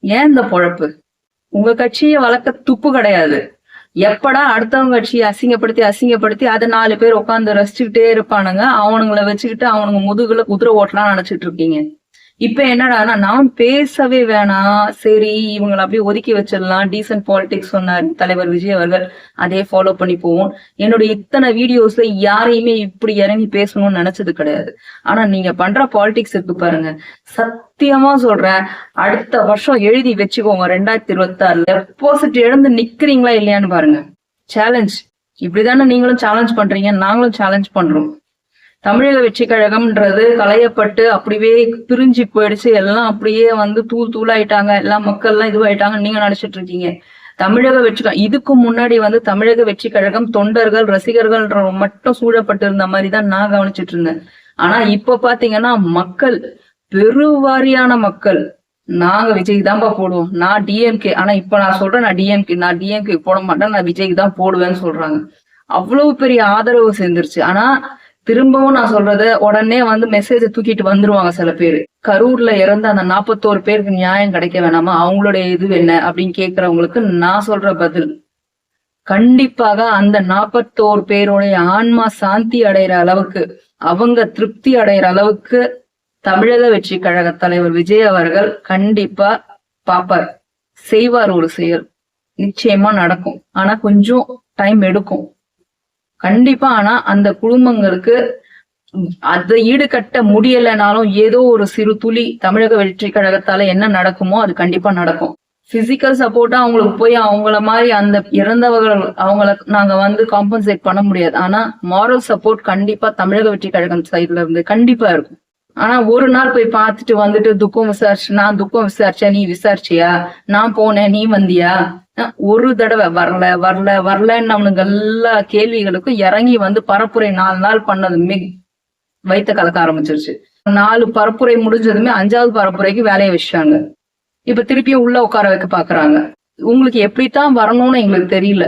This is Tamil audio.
ஏன் இந்த பொழப்பு? உங்க கட்சியை வளர்க்க துப்பு கிடையாது. எப்படா அடுத்தவங்க கட்சியை அசிங்கப்படுத்தி அசிங்கப்படுத்தி அதை நாலு பேர் உட்காந்து ரசிச்சுக்கிட்டே இருப்பானுங்க. அவனுங்களை வச்சுக்கிட்டு அவனுங்க முதுகுல குதிரை ஓட்டலாம் நினைச்சிட்டு இருக்கீங்க. இப்ப என்னடா நான் பேசவே வேணாம் சரி இவங்களை அப்படியே ஒதுக்கி வச்சிடலாம். டீசென்ட் பாலிடிக்ஸ் சொன்னார் தலைவர் விஜய் அவர்கள். அதே ஃபாலோ பண்ணி போவோம். என்னுடைய இத்தனை வீடியோஸ்ல யாரையுமே இப்படி இறங்கி பேசணும்னு நினைச்சது கிடையாது. ஆனா நீங்க பண்ற பாலிடிக்ஸ் இருக்கு பாருங்க. சத்தியமா சொல்றேன். அடுத்த வருஷம் எழுதி வச்சுக்கோங்க ரெண்டாயிரத்தி இருபத்தி ஆறுல டெபாசிட் எழுந்து நிக்கிறீங்களா இல்லையான்னு பாருங்க. சேலஞ்ச் இப்படிதானே நீங்களும் சேலஞ்ச் பண்றீங்க நாங்களும் சேலஞ்ச் பண்றோம். தமிழக வெற்றி கழகம்ன்றது களையப்பட்டு அப்படியே பிரிஞ்சு போயிடுச்சு. எல்லாம் அப்படியே வந்து தூள் தூளாயிட்டாங்க. எல்லாம் மக்கள் எல்லாம் இதுவாயிட்டாங்க. நீங்க நினைச்சிட்டு இருக்கீங்க. தமிழக வெற்றி கழகம் இதுக்கு முன்னாடி வந்து தமிழக வெற்றி கழகம் தொண்டர்கள் ரசிகர்கள் மட்டும் சூழப்பட்டிருந்த மாதிரி தான் நான் கவனிச்சிட்டு இருந்தேன். ஆனா இப்ப பாத்தீங்கன்னா மக்கள் பெருவாரியான மக்கள் நாங்க விஜய்க்கு தான்ப்பா போடுவோம். நான் டிஎம்கே ஆனா இப்ப நான் சொல்றேன் நான் டிஎம்கே நான் டிஎம்கே போட மாட்டேன் நான் விஜய்க்கு தான் போடுவேன்னு சொல்றாங்க. அவ்வளவு பெரிய ஆதரவு சேர்ந்துருச்சு. ஆனா திரும்பவும் நான் சொல்றத உடனே வந்து மெசேஜ் தூக்கிட்டு வந்துருவாங்க சில பேர். கரூர்ல இறந்த அந்த நாற்பத்தோரு பேருக்கு நியாயம் கிடைக்க வேணாமா? அவங்களுடைய இது என்ன? அப்படின்னு கேக்குறவங்களுக்கு நான் சொல்ற பதில். கண்டிப்பாக அந்த நாற்பத்தோரு பேருடைய ஆன்மா சாந்தி அடைகிற அளவுக்கு அவங்க திருப்தி அடைகிற அளவுக்கு தமிழக வெற்றி கழக தலைவர் விஜய் அவர்கள் கண்டிப்பா பாப்பார் செய்வார் ஒரு செயல். நிச்சயமா நடக்கும். ஆனா கொஞ்சம் டைம் எடுக்கும். கண்டிப்பா. ஆனா அந்த குடும்பங்களுக்கு அதை ஈடுகட்ட முடியலைனாலும் ஏதோ ஒரு சிறு துளி தமிழக வெற்றி கழகத்தால என்ன நடக்குமோ அது கண்டிப்பா நடக்கும். பிசிக்கல் சப்போர்ட்டா அவங்களுக்கு போய் அவங்கள மாதிரி அந்த இறந்தவர்கள் அவங்கள நாங்க வந்து காம்பன்சேட் பண்ண முடியாது. ஆனா மாரல் சப்போர்ட் கண்டிப்பா தமிழக வெற்றி கழகம் சைட்ல இருந்து கண்டிப்பா இருக்கும். ஆனா ஒரு நாள் போய் பார்த்துட்டு வந்துட்டு துக்கம் விசாரிச்சு நான் துக்கம் விசாரிச்சேன் நீ விசாரிச்சியா? நான் போனேன் நீ வந்தியா? ஒரு தடவை வரல வரல வரலன்னு அவனுங்க எல்லா கேள்விகளுக்கும் இறங்கி வந்து பரப்புரை நாலு நாள் பண்ணது மிக் வைத்த கலக்க ஆரம்பிச்சிருச்சு. நாலு பரப்புரை முடிஞ்சதுமே அஞ்சாவது பரப்புரைக்கு வேலையை வச்சாங்க இப்ப திருப்பியும் உள்ள உட்கார வைக்க பாக்குறாங்க. உங்களுக்கு எப்படித்தான் வரணும்னு எங்களுக்கு தெரியல.